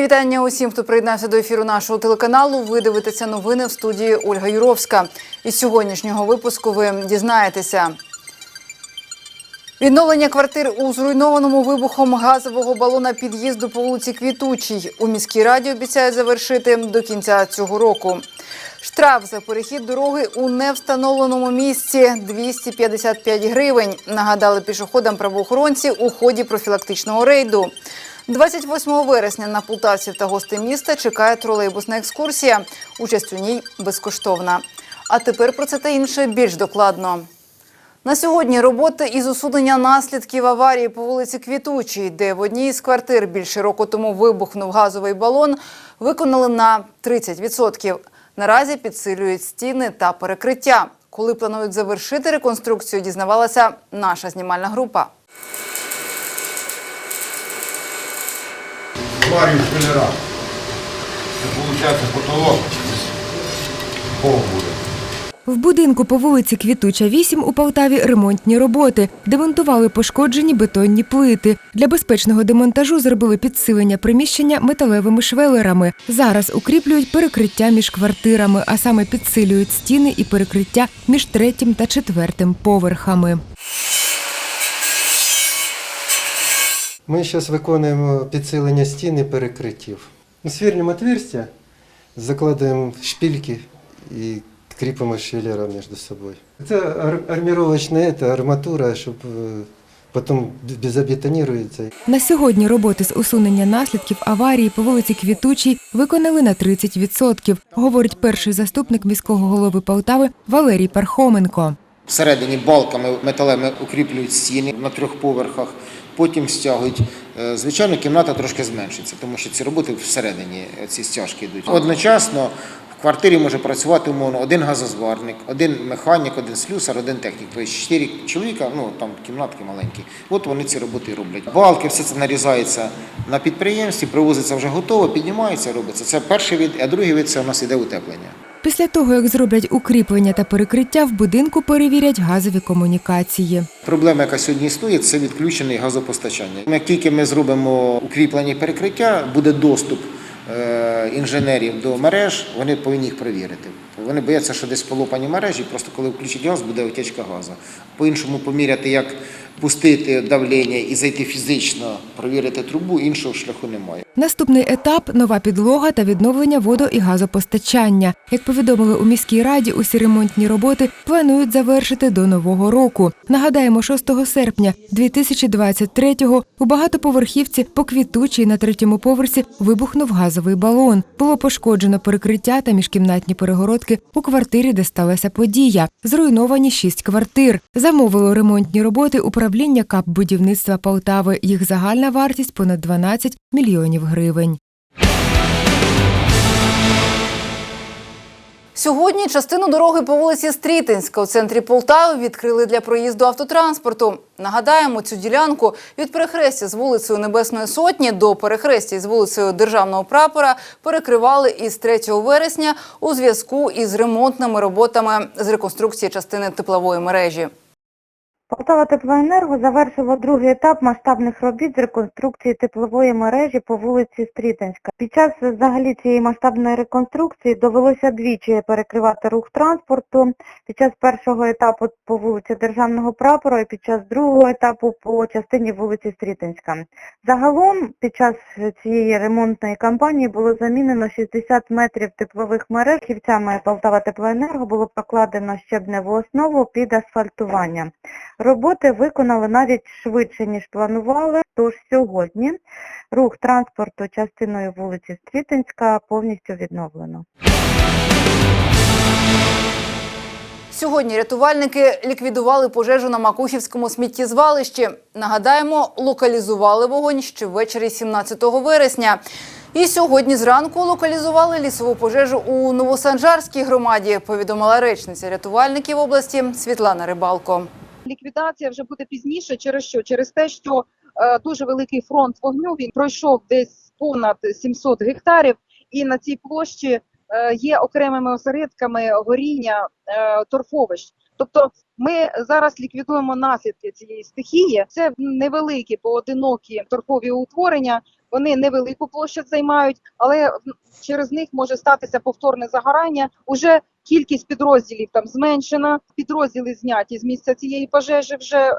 Вітання усім, хто приєднався до ефіру нашого телеканалу. Ви дивитеся новини в студії Ольга Юровська. Із сьогоднішнього випуску ви дізнаєтеся. Відновлення квартир у зруйнованому вибухом газового балона під'їзду по вулиці Квітучій у міській раді обіцяють завершити до кінця цього року. Штраф за перехід дороги у невстановленому місці 255 гривень. Нагадали пішоходам правоохоронці у ході профілактичного рейду. 28 вересня на полтавців та гостей міста чекає тролейбусна екскурсія. Участь у ній безкоштовна. А тепер про це та інше більш докладно. На сьогодні роботи із усунення наслідків аварії по вулиці Квітучій, де в одній із квартир більше року тому вибухнув газовий балон, виконали на 30%. Наразі підсилюють стіни та перекриття. Коли планують завершити реконструкцію, дізнавалася наша знімальна група. Аварію шпилера. Це виходить потолок. В будинку по вулиці Квітуча 8 у Полтаві ремонтні роботи. Демонтували пошкоджені бетонні плити. Для безпечного демонтажу зробили підсилення приміщення металевими швелерами. Зараз укріплюють перекриття між квартирами, а саме підсилюють стіни і перекриття між третім та четвертим поверхами. Ми зараз виконуємо підсилення стін і перекриттів. Ну, Свірнемо отверстя, закладуємо шпильки і кріпимо швеллера між собою. Це арміровочна це, арматура, щоб е, потім безобетонірується. На сьогодні роботи з усунення наслідків аварії по вулиці Квітучій виконали на 30%, говорить перший заступник міського голови Полтави Валерій Пархоменко. Всередині балками металевими укріплюють стіни на трьох поверхах, потім стягують. Е, Звичайно, кімната трошки зменшиться, тому що ці роботи всередині е, ці стяжки йдуть. Одночасно в квартирі може працювати умовно один газозварник, один механік, один слюсар, один технік. Тобто чотири чоловіка, ну там кімнатки маленькі. От вони ці роботи роблять. Балки, все це нарізається на підприємстві, привозиться вже готово, піднімається, робиться. Це перший вид, а другий вид це у нас іде утеплення. Після того, як зроблять укріплення та перекриття, в будинку перевірять газові комунікації. Проблема, яка сьогодні існує, це відключене газопостачання. Як тільки ми зробимо укріплені перекриття, буде доступ е, інженерів до мереж, вони повинні їх перевірити. Вони бояться, що десь полопані мережі, просто коли включать газ, буде утечка газу. По-іншому поміряти, як пустити давлення і зайти фізично, провірити трубу, іншого шляху немає. Наступний етап нова підлога та відновлення водо- і газопостачання. Як повідомили у міській раді, усі ремонтні роботи планують завершити до нового року. Нагадаємо, 6 серпня 2023-го у багатоповерхівці по квітучій на третьому поверсі вибухнув газовий балон. Було пошкоджено перекриття та міжкімнатні перегородки у квартирі, де сталася подія. Зруйновані шість квартир. Замовило ремонтні роботи управління КАП будівництва Полтави. Їх загальна вартість понад 12 мільйонів гривень. Сьогодні частину дороги по вулиці Стрітинська у центрі Полтави відкрили для проїзду автотранспорту. Нагадаємо, цю ділянку від перехрестя з вулицею Небесної Сотні до перехрестя з вулицею Державного прапора перекривали із 3 вересня у зв'язку із ремонтними роботами з реконструкції частини теплової мережі. Полтава Теплоенерго завершило другий етап масштабних робіт з реконструкції теплової мережі по вулиці Стрітинська. Під час взагалі цієї масштабної реконструкції довелося двічі перекривати рух транспорту. Під час першого етапу по вулиці Державного прапора і під час другого етапу по частині вулиці Стрітинська. Загалом під час цієї ремонтної кампанії було замінено 60 метрів теплових мереж. Ківцями Полтава Теплоенерго було прокладено щебневу основу під асфальтування. Роботи виконали навіть швидше, ніж планували, тож сьогодні рух транспорту частиною вулиці Стрітинська повністю відновлено. Сьогодні рятувальники ліквідували пожежу на Макухівському сміттєзвалищі. Нагадаємо, локалізували вогонь ще ввечері 17 вересня. І сьогодні зранку локалізували лісову пожежу у Новосанжарській громаді, повідомила речниця рятувальників області Світлана Рибалко. Ліквідація вже буде пізніше. Через що? Через те, що е, дуже великий фронт вогню він пройшов десь понад 700 гектарів, і на цій площі е, є окремими осередками горіння е, торфовищ. Тобто ми зараз ліквідуємо наслідки цієї стихії. Це невеликі поодинокі торфові утворення. Вони невелику площадь займають, але через них може статися повторне загорання. Уже кількість підрозділів там зменшена, підрозділи зняті з місця цієї пожежі вже е,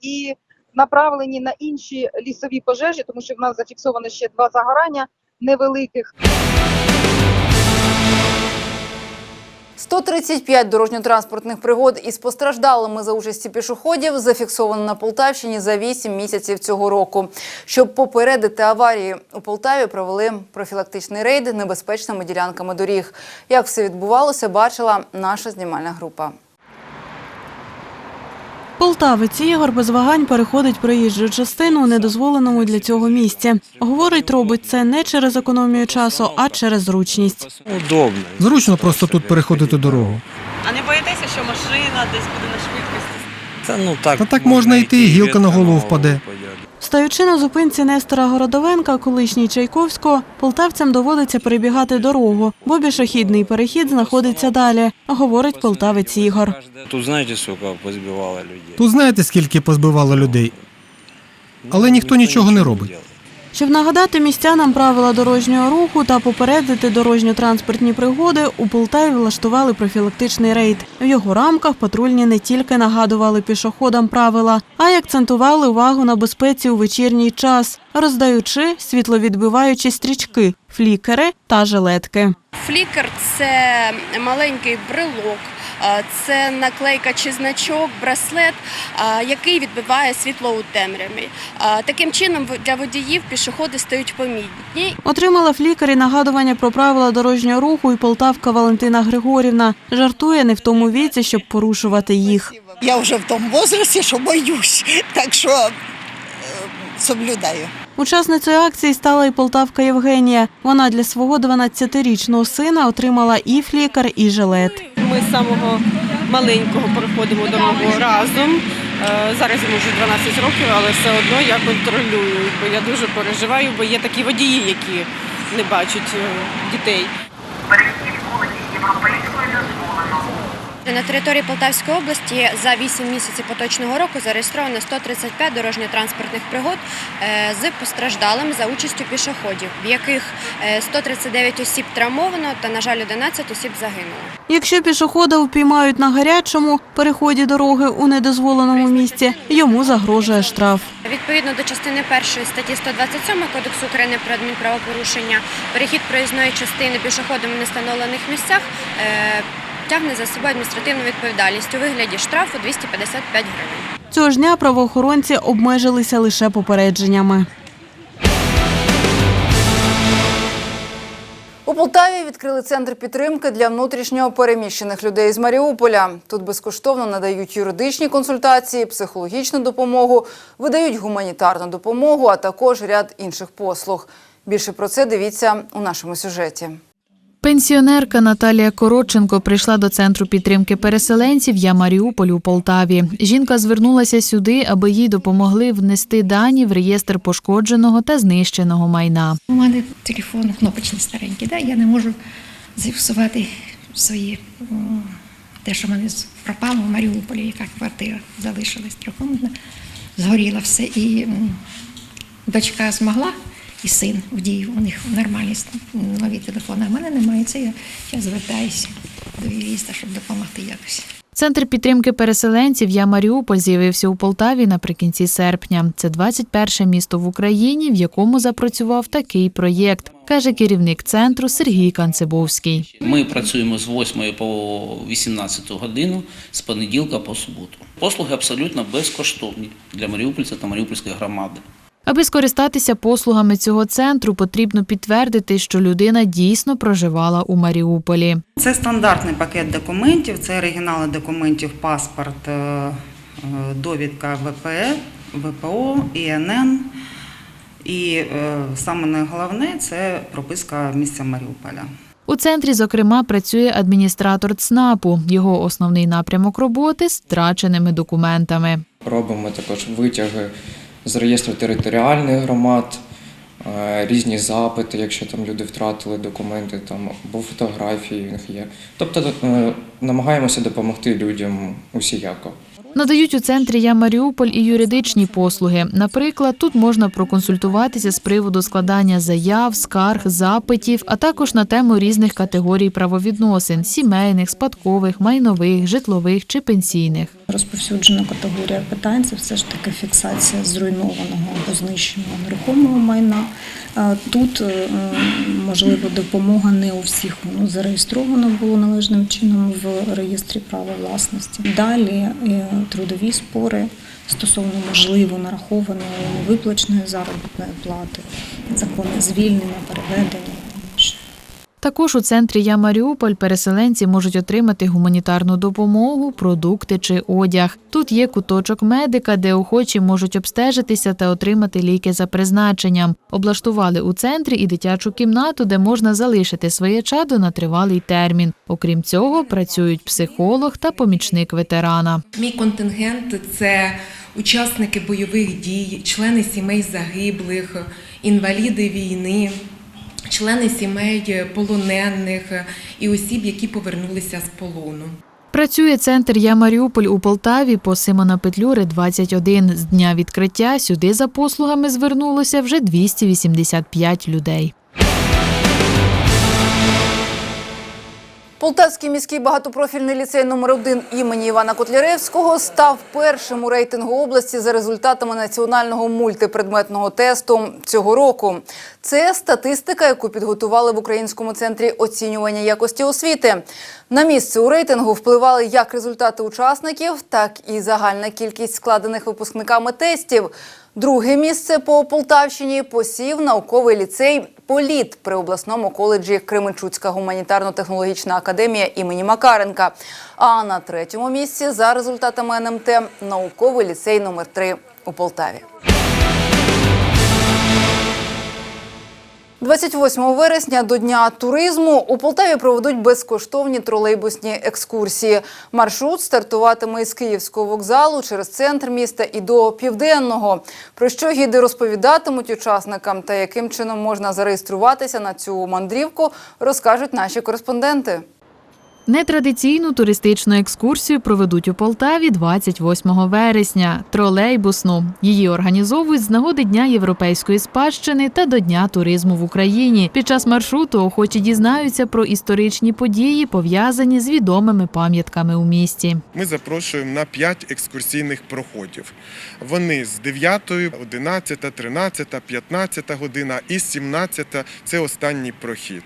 і направлені на інші лісові пожежі, тому що в нас зафіксовано ще два загорання невеликих. 135 дорожньо-транспортних пригод із постраждалими за участі пішоходів зафіксовано на Полтавщині за 8 місяців цього року. Щоб попередити аварії, у Полтаві провели профілактичний рейд небезпечними ділянками доріг. Як все відбувалося, бачила наша знімальна група. Полтавець Ігор без вагань переходить проїжджу частину у недозволеному для цього місці. Говорить, робить це не через економію часу, а через зручність. Удобно. Зручно просто тут переходити дорогу. А не боїтеся, що машина десь буде на швидкості? Та ну так. Та так можна йти, і гілка на голову впаде. Стаючи на зупинці Нестора Городовенка, колишній Чайковського, полтавцям доводиться перебігати дорогу, бо пішохідний перехід знаходиться далі, говорить полтавець Ігор. Тут знаєте, сука, позбивало людей. Тут знаєте, скільки позбивало людей? Але ніхто нічого не робить. Щоб нагадати містянам правила дорожнього руху та попередити дорожньо-транспортні пригоди, у Полтаві влаштували профілактичний рейд. В його рамках патрульні не тільки нагадували пішоходам правила, а й акцентували увагу на безпеці у вечірній час, роздаючи світловідбиваючі стрічки, флікери та жилетки. Флікер це маленький брелок, це наклейка чи значок, браслет, який відбиває світло у темряві. Таким чином в- для водіїв пішоходи стають помітні Отримала флікері нагадування про правила дорожнього руху і полтавка Валентина Григорівна. Жартує не в тому віці, щоб порушувати їх. Я вже в тому возрасті, що боюсь, так що е, соблюдаю. Учасницею акції стала і полтавка Євгенія. Вона для свого 12-річного сина отримала і флікар, і жилет. З самого маленького проходимо дорогу разом. Е, Зараз йому вже 12 років, але все одно я контролюю, бо я дуже переживаю, бо є такі водії, які не бачать е, дітей. На території Полтавської області за 8 місяців поточного року зареєстровано 135 дорожньо-транспортних пригод е, з постраждалими за участю пішоходів, в яких е, 139 осіб травмовано та, на жаль, 11 осіб загинуло. Якщо пішохода впіймають на гарячому переході дороги у недозволеному місці, йому загрожує штраф. Відповідно до частини першої статті 127 Кодексу України про адмінправопорушення, перехід проїзної частини пішоходом у нестановлених місцях е, тягне за собою адміністративну відповідальність у вигляді штрафу 255 гривень. Цього ж дня правоохоронці обмежилися лише попередженнями. У Полтаві відкрили центр підтримки для внутрішньо переміщених людей з Маріуполя. Тут безкоштовно надають юридичні консультації, психологічну допомогу, видають гуманітарну допомогу, а також ряд інших послуг. Більше про це дивіться у нашому сюжеті. Пенсіонерка Наталія Коротченко прийшла до центру підтримки переселенців Я Маріуполь у Полтаві. Жінка звернулася сюди, аби їй допомогли внести дані в реєстр пошкодженого та знищеного майна. У мене телефон кнопочний старенький, да? я не можу зафіксувати свої те, що в мене пропало в Маріуполі, яка квартира залишилась трьохкомнатна, згоріла все. І дочка змогла, і син в дію, у них нормальні нові телефони. А в мене немає. Це я зараз звертаюся до юриста, щоб допомогти якось. Центр підтримки переселенців Я Маріуполь з'явився у Полтаві наприкінці серпня. Це 21 місто в Україні, в якому запрацював такий проєкт, каже керівник центру Сергій Канцебовський. Ми працюємо з 8 по 18 годину з понеділка по суботу. Послуги абсолютно безкоштовні для Маріупольця та Маріупольської громади. Аби скористатися послугами цього центру, потрібно підтвердити, що людина дійсно проживала у Маріуполі. Це стандартний пакет документів, це оригінали документів, паспорт, е, е, довідка ВПЕ, ВПО, ІНН. І е, саме найголовне це прописка місця Маріуполя. У центрі, зокрема, працює адміністратор ЦНАПу. Його основний напрямок роботи з втраченими документами. Робимо також витяги з реєстру територіальних громад, е, різні запити, якщо там люди втратили документи, там або фотографії в них є. Тобто е, намагаємося допомогти людям усіяко. Надають у центрі Я Маріуполь і юридичні послуги. Наприклад, тут можна проконсультуватися з приводу складання заяв, скарг, запитів, а також на тему різних категорій правовідносин сімейних, спадкових, майнових, житлових чи пенсійних. Розповсюджена категорія питань це все ж таки фіксація зруйнованого або знищеного нерухомого майна. Тут е, можливо допомога не у всіх воно зареєстровано було належним чином в реєстрі права власності. Далі е, трудові спори стосовно можливо нарахованої невиплаченої заробітної плати, законне звільнення, переведення. Також у центрі Я Маріуполь переселенці можуть отримати гуманітарну допомогу, продукти чи одяг. Тут є куточок медика, де охочі можуть обстежитися та отримати ліки за призначенням. Облаштували у центрі і дитячу кімнату, де можна залишити своє чадо на тривалий термін. Окрім цього, працюють психолог та помічник ветерана. Мій контингент це учасники бойових дій, члени сімей загиблих, інваліди війни, члени сімей полонених і осіб, які повернулися з полону. Працює центр Я Маріуполь у Полтаві по Симона Петлюри 21. З дня відкриття сюди за послугами звернулося вже 285 людей. Полтавський міський багатопрофільний ліцей номер 1 імені Івана Котляревського став першим у рейтингу області за результатами національного мультипредметного тесту цього року. Це статистика, яку підготували в Українському центрі оцінювання якості освіти. На місце у рейтингу впливали як результати учасників, так і загальна кількість складених випускниками тестів. Друге місце по Полтавщині посів науковий ліцей Політ при обласному коледжі Кременчуцька гуманітарно-технологічна академія імені Макаренка. А на третьому місці за результатами НМТ науковий ліцей номер 3 у Полтаві. 28 вересня до Дня туризму у Полтаві проведуть безкоштовні тролейбусні екскурсії. Маршрут стартуватиме із Київського вокзалу через центр міста і до Південного. Про що гіди розповідатимуть учасникам та яким чином можна зареєструватися на цю мандрівку, розкажуть наші кореспонденти. Нетрадиційну туристичну екскурсію проведуть у Полтаві 28 вересня. Тролейбусну. Її організовують з нагоди Дня європейської спадщини та до Дня туризму в Україні. Під час маршруту охочі дізнаються про історичні події, пов'язані з відомими пам'ятками у місті. Ми запрошуємо на 5 екскурсійних проходів. Вони з 9, 11, 13, 15 година і 17 – це останній прохід.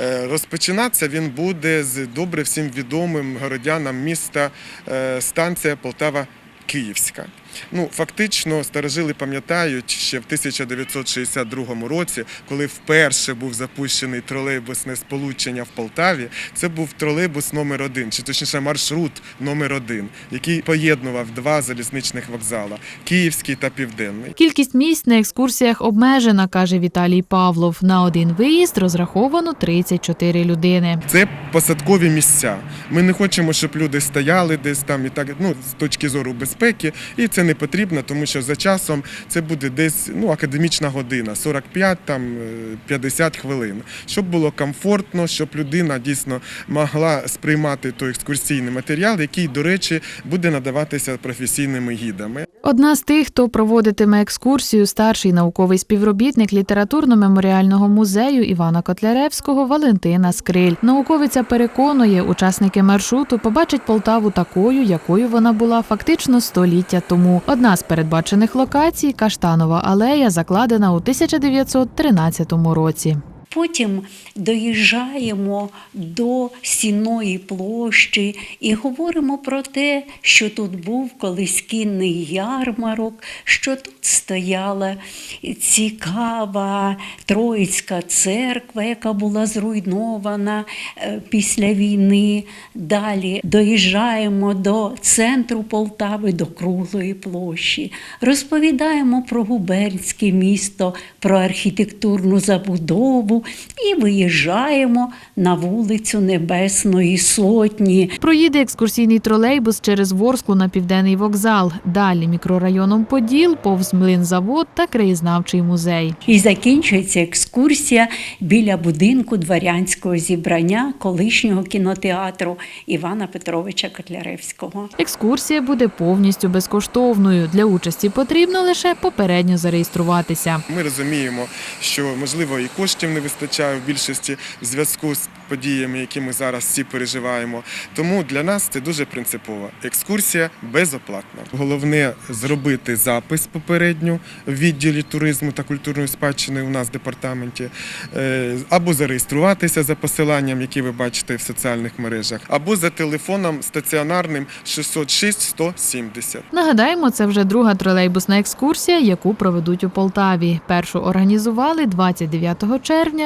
Е, Розпочинатися він буде з добре всім відомим городянам міста е, станція Полтава. Київська. Ну, фактично, старожили пам'ятають ще в 1962 році, коли вперше був запущений тролейбусне сполучення в Полтаві. Це був тролейбус номер один, чи точніше маршрут номер один, який поєднував два залізничних вокзала Київський та Південний. Кількість місць на екскурсіях обмежена, каже Віталій Павлов. На один виїзд розраховано 34 людини. Це посадкові місця. Ми не хочемо, щоб люди стояли десь там і так, ну з точки зору безпеки, і це не потрібно, тому що за часом це буде десь ну академічна година, 45 там е, 50 хвилин, щоб було комфортно, щоб людина дійсно могла сприймати той екскурсійний матеріал, який, до речі, буде надаватися професійними гідами. Одна з тих, хто проводитиме екскурсію, старший науковий співробітник літературно-меморіального музею Івана Котляревського Валентина Скриль. Науковиця переконує, учасники маршруту побачать Полтаву такою, якою вона була фактично століття тому. Одна з передбачених локацій Каштанова алея, закладена у 1913 році. Потім доїжджаємо до сіної площі і говоримо про те, що тут був колись кінний ярмарок, що тут стояла цікава Троїцька церква, яка була зруйнована е, після війни. Далі доїжджаємо до центру Полтави, до Круглої площі, розповідаємо про губернське місто, про архітектурну забудову і виїжджаємо на вулицю Небесної Сотні. Проїде екскурсійний тролейбус через Ворсклу на південний вокзал. Далі мікрорайоном Поділ, повз млинзавод та краєзнавчий музей. І закінчується екскурсія біля будинку дворянського зібрання колишнього кінотеатру Івана Петровича Котляревського. Екскурсія буде повністю безкоштовною. Для участі потрібно лише попередньо зареєструватися. Ми розуміємо, що можливо і коштів не вистачає в більшості в зв'язку з подіями, які ми зараз всі переживаємо. Тому для нас це дуже принципово. Екскурсія безоплатна. Головне зробити запис попередньо в відділі туризму та культурної спадщини у нас в департаменті, е, або зареєструватися за посиланням, які ви бачите в соціальних мережах, або за телефоном стаціонарним 606 170. Нагадаємо, це вже друга тролейбусна екскурсія, яку проведуть у Полтаві. Першу організували 29 червня